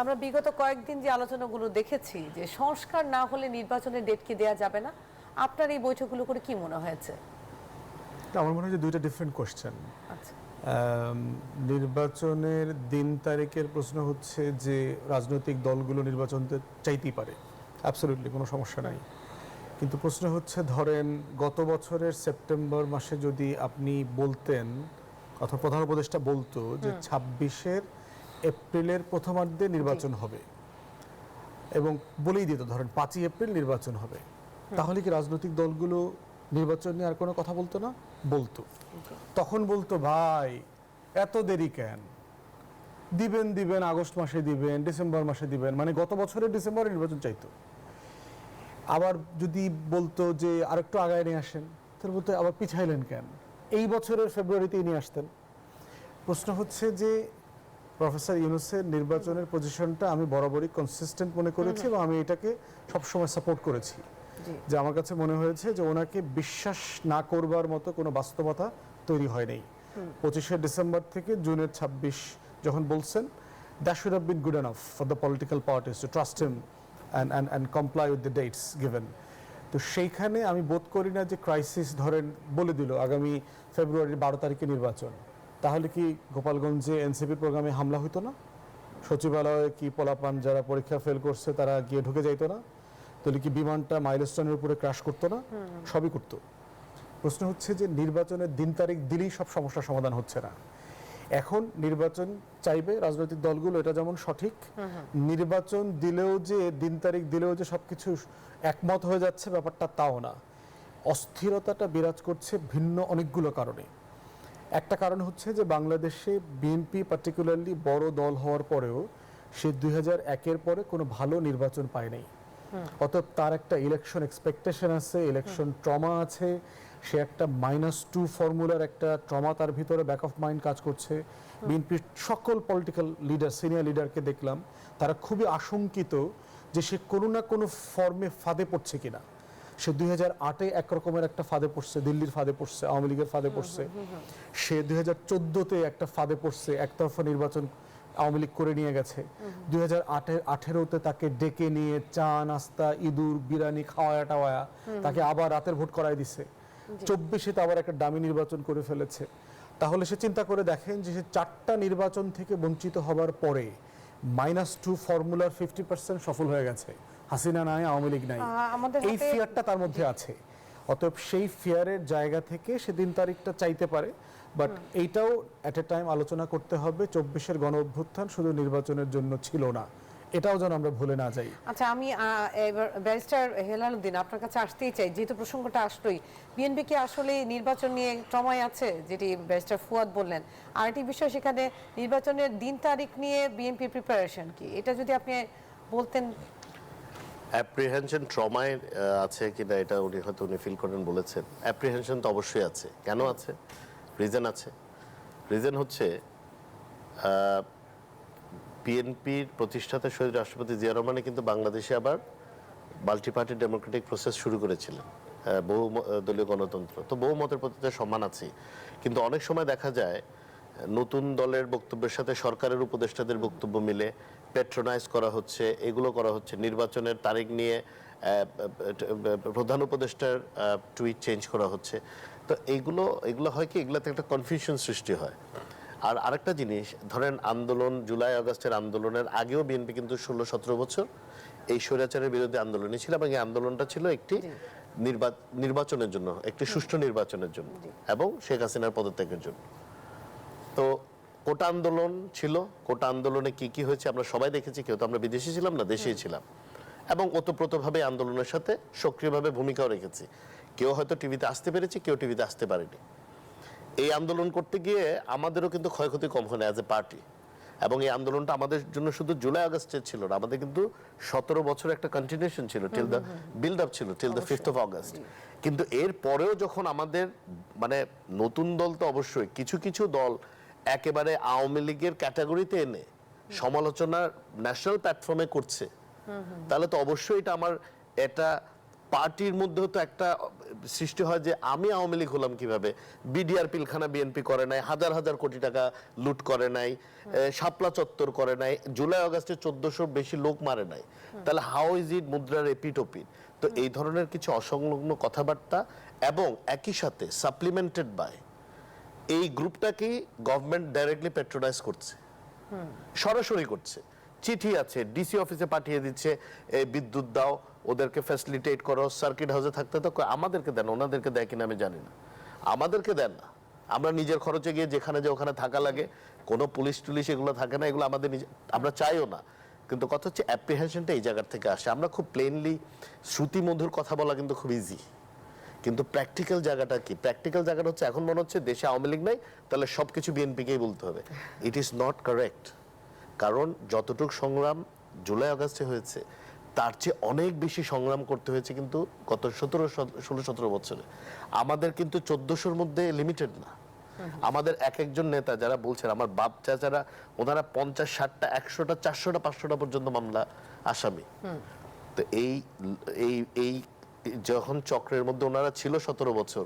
আমরা বিগত কয়েকদিন যে আলোচনাগুলো দেখেছি যে সংস্কার না হলে নির্বাচনের ডেট কি দেওয়া যাবে না আপনার এই বৈঠকগুলো করে কি মনে হয়েছে? আমার মনে হয় যে দুইটা ডিফারেন্ট কোশ্চেন আচ্ছা। নির্বাচনের দিন তারিখের প্রশ্ন হচ্ছে যে রাজনৈতিক দলগুলো নির্বাচন চাইতেই পারে। অ্যাবসলিউটলি কোনো সমস্যা নাই। কিন্তু প্রশ্ন হচ্ছে ধরেন গত বছরের সেপ্টেম্বর মাসে যদি আপনি বলতেন অথবা প্রধান উপদেষ্টা বলতো যে ছাব্বিশের এপ্রিলের প্রথমার্ধে নির্বাচন হবে। এবং বলেই দিত ধরেন পাঁচই এপ্রিল নির্বাচন হবে। তাহলে কি রাজনৈতিক দলগুলো নির্বাচন নিয়ে আর কোনো কথা বলতো না? বলতো। তখন বলতো ভাই এত দেরি কেন? দিবেন দিবেন আগস্ট মাসে দিবেন ডিসেম্বর মাসে দিবেন। মানে গত বছরের ডিসেম্বরে নির্বাচন চাইতো। আবার যদি বলতো যে আরেকটু আগায় নিয়ে আসেন তাহলে বলতো আবার পিছাইলেন কেন? এই বছরের ফেব্রুয়ারিতেই নিয়ে আসতেন। প্রশ্ন হচ্ছে যে প্রফেসর ইউনুসের নির্বাচনের পজিশনটা আমি বরাবরই কনসিস্টেন্ট মনে করেছি এবং আমি এটাকে সবসময় সাপোর্ট করেছি। যে আমার কাছে মনে হয়েছে যে ওনাকে বিশ্বাস না করবার মতো কোনো বাস্তবতা তৈরি হয় নাই পঁচিশে ডিসেম্বর থেকে জুনের ছাব্বিশ যখন বলছেন that should have been good enough for the political parties to trust him and and and comply with the dates given তো সেইখানে আমি বোধ করি না যে ক্রাইসিস ধরেন বলে দিল আগামী ফেব্রুয়ারির বারো তারিখে নির্বাচন। তাহলে কি গোপালগঞ্জে এনসিপি প্রোগ্রামে হামলা হতো না? সচিবালয়ে কি পোলাপান যারা পরীক্ষা ফেল করছে তারা গিয়ে ঢুকে যাইতো না? তাহলে কি বিমানটা মাইলস্টোনের উপরে ক্রাশ করতো না? সবই করতো। প্রশ্ন হচ্ছে যে নির্বাচনের দিন তারিখ দিলেই সব সমস্যার সমাধান হচ্ছে না। এখন নির্বাচন চাইবে রাজনৈতিক দলগুলো এটা যেমন সঠিক। নির্বাচন দিলেও যে দিন তারিখ দিলেও যে সবকিছু একমত হয়ে যাচ্ছে ব্যাপারটা তাও না। অস্থিরতাটা বিরাজ করছে ভিন্ন অনেকগুলো কারণে। একটা কারণ হচ্ছে যে বাংলাদেশে বিএনপি পার্টিকুলারলি বড় দল হওয়ার পরেও সে দুই হাজার একের পরে কোনো ভালো নির্বাচন পায় নাই। অতএব তার একটা ইলেকশন এক্সপেকটেশন আছে ইলেকশন ট্রমা আছে সে একটা মাইনাস টু ফর্মুলার একটা ট্রমা তার ভিতরে ব্যাক অফ মাইন্ড কাজ করছে। বিএনপির সকল পলিটিক্যাল লিডার সিনিয়র লিডারকে দেখলাম তারা খুবই আশঙ্কিত যে সে কোনো না কোনো ফর্মে ফাঁদে পড়ছে কিনা। সে দুই হাজার আটে একরকমের একটা ফাঁদে পড়ছে দিল্লির ফাঁদে পড়ছে আওয়ামী লীগের ফাঁদে পড়ছে। সে দুই হাজার চোদ্দোতে একটা ফাঁদে পড়ছে একতরফা নির্বাচন আওয়ামী লীগ করে নিয়ে গেছে। দুই হাজার আঠেরোতে তাকে ডেকে নিয়ে চা নাস্তা ইঁদুর বিরিয়ানি খাওয়ায়া টাওয়ায়া তাকে আবার রাতের ভোট করাই দিছে। চব্বিশে তো আবার একটা দামি নির্বাচন করে ফেলেছে। তাহলে সে চিন্তা করে দেখেন যে সে চারটা নির্বাচন থেকে বঞ্চিত হবার পরে মাইনাস টু ফর্মুলার ফিফটি পার্সেন্ট সফল হয়ে গেছে। হাসিনা নাই আওয়ামী লীগ নাই। এই ফিয়ারটা তার মধ্যে আছে। অতএব সেই ফিয়ারের জায়গা থেকে সে দিন তারিখটা চাইতে পারে। বাট এইটাও অ্যাট এ টাইম আলোচনা করতে হবে। চব্বিশের গণ অভ্যুত্থান শুধু নির্বাচনের জন্য ছিল না। এটাও যেন আমরা ভুলে না যাই। আচ্ছা আমি ব্যারিস্টার হেলালুদ্দিন আপনার কাছে আসতেই চাই। যেহেতু প্রসঙ্গটা আসলোই বিএনপি কি আসলে নির্বাচন নিয়ে ট্রমায় আছে? যেটি ব্যারিস্টার ফুয়াদ বললেন। আর একটি বিষয় সেখানে নির্বাচনের দিন তারিখ নিয়ে বিএনপি প্রিপারেশন কি? এটা যদি আপনি বলতেন। অ্যাপ্রিহেনশন ট্রমায় আছে কিনা এটা উনি হয়তো উনি ফিল করেন বলেছেন। অ্যাপ্রিহেনশন তো অবশ্যই আছে। কেন আছে? রিজন আছে। রিজন হচ্ছে বিএনপির প্রতিষ্ঠাতা শহীদ রাষ্ট্রপতি জিয়া রহমানে কিন্তু বাংলাদেশে আবার মাল্টি পার্টি ডেমোক্রেটিক প্রসেস শুরু করেছিলেন। বহু দলীয় গণতন্ত্র। তো বহু মতের প্রতি সম্মান আছে। কিন্তু অনেক সময় দেখা যায়, নতুন দলের বক্তব্যের সাথে সরকারের উপদেষ্টাদের বক্তব্য মিলে পেট্রোনাইজ করা হচ্ছে, এগুলো করা হচ্ছে। নির্বাচনের তারিখ নিয়ে প্রধান উপদেষ্টার টুইট চেঞ্জ করা হচ্ছে। তো এইগুলো এগুলো হয় কি? এগুলোতে একটা কনফিউশন সৃষ্টি হয়। আর আরেকটা জিনিস ধরেন আন্দোলন জুলাই আগস্টের আন্দোলনের আগেও বিএনপি কিন্তু ষোলো সতেরো বছর এই স্বৈরাচারের বিরুদ্ধে আন্দোলনে ছিল এবং এই আন্দোলনটা ছিল একটি নির্বা- নির্বাচনের জন্য একটি সুষ্ঠু নির্বাচনের জন্য এবং শেখ হাসিনার পদত্যাগের জন্য। তো কোটা আন্দোলন ছিল কোটা আন্দোলনে কি কি হয়েছে আমরা সবাই দেখেছি কেউ তো আমরা বিদেশি ছিলাম না দেশেই ছিলাম। এবং ওতপ্রোতভাবে আন্দোলনের সাথে সক্রিয়ভাবে ভূমিকাও রেখেছি। কেউ হয়তো টিভিতে আসতে পেরেছে কেউ টিভিতে আসতে পারেনি। এই আন্দোলন করতে গিয়ে আমাদেরও কিন্তু ক্ষয়ক্ষতি কম হয় না অ্যাজ এ পার্টি এবং এই আন্দোলনটা আমাদের জন্য শুধু জুলাই আগস্টের ছিল না আমাদের কিন্তু সতেরো বছর একটা কন্টিনিউশন ছিল টিল দ্য বিল্ড আপ ছিল till the fifth of August কিন্তু এর পরেও যখন আমাদের মানে নতুন দল তো অবশ্যই কিছু কিছু দল একেবারে আওয়ামী লীগের ক্যাটাগরিতে এনে সমালোচনা ন্যাশনাল প্ল্যাটফর্মে করছে তাহলে তো অবশ্যই এটা আমার এটা পার্টির মধ্যেও তো একটা সৃষ্টি হয় যে আমি আওয়ামী লীগ হলাম কীভাবে? বিডিআর পিলখানা বিএনপি করে নাই হাজার হাজার কোটি টাকা লুট করে নাই শাপলা চত্বর করে নাই জুলাই আগস্টে চোদ্দশো বেশি লোক মারে নাই। তাহলে হাউ ইজ ইট মুদ্রার এপিটোপিট তো এই ধরনের কিছু অসংলগ্ন কথাবার্তা এবং একই সাথে সাপ্লিমেন্টেড বাই এই গ্রুপটাকেই গভর্নমেন্ট ডাইরেক্টলি পেট্রোনাইজ করছে। সরাসরি করছে। চিঠি আছে ডিসি অফিসে পাঠিয়ে দিচ্ছে এই বিদ্যুৎ দাও ওদেরকে ফ্যাসিলিটেট করো সার্কিট হাউসে থাকতে তো আমাদেরকে দেন, ওনাদেরকে দেয় কিনা আমি জানি না। আমাদেরকে দেন না। আমরা নিজের খরচে গিয়ে যেখানে যে ওখানে থাকা লাগে, কোনো পুলিশ টুলিশ এগুলো থাকে না, এগুলো আমাদের নিজে আমরা চাইও না। কিন্তু কথা হচ্ছে অ্যাপ্রিহেনশনটা এই জায়গার থেকে আসে। আমরা খুব প্লেনলি শ্রুতি মধুর কথা বলা কিন্তু খুব ইজি কিন্তু প্র্যাকটিক্যাল জায়গাটা কি? প্র্যাকটিক্যাল জায়গাটা হচ্ছে এখন মনে হচ্ছে দেশে আওয়ামী লীগ নাই, তাহলে সবকিছু বিএনপিকেই বলতে হবে। ইট ইজ নট কারেক্ট কারণ যতটুকু সংগ্রাম জুলাই আগস্টে হয়েছে তার চেয়ে অনেক বেশি সংগ্রাম করতে হয়েছে কিন্তু গত সতেরো ষোলো সতেরো বছরে। আমাদের কিন্তু চোদ্দশোর মধ্যে লিমিটেড না। আমাদের এক একজন নেতা যারা বলছেন আমার বাপ চাচারা ওনারা পঞ্চাশ ষাটটা একশোটা চারশোটা পাঁচশোটা পর্যন্ত মামলা আসামি। তো এই এই এই যখন চক্রের মধ্যে ওনারা ছিল সতেরো বছর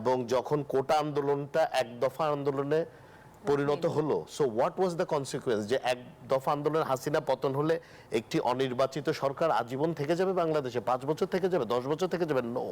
এবং যখন কোটা আন্দোলনটা এক দফা আন্দোলনে পরিণত হলো। So what was the consequence যে এক দফা আন্দোলনের হাসিনা পতন হলে একটি অনির্বাচিত সরকার আজীবন থেকে যাবে বাংলাদেশে? পাঁচ বছর থেকে যাবে? দশ বছর থেকে যাবে? নো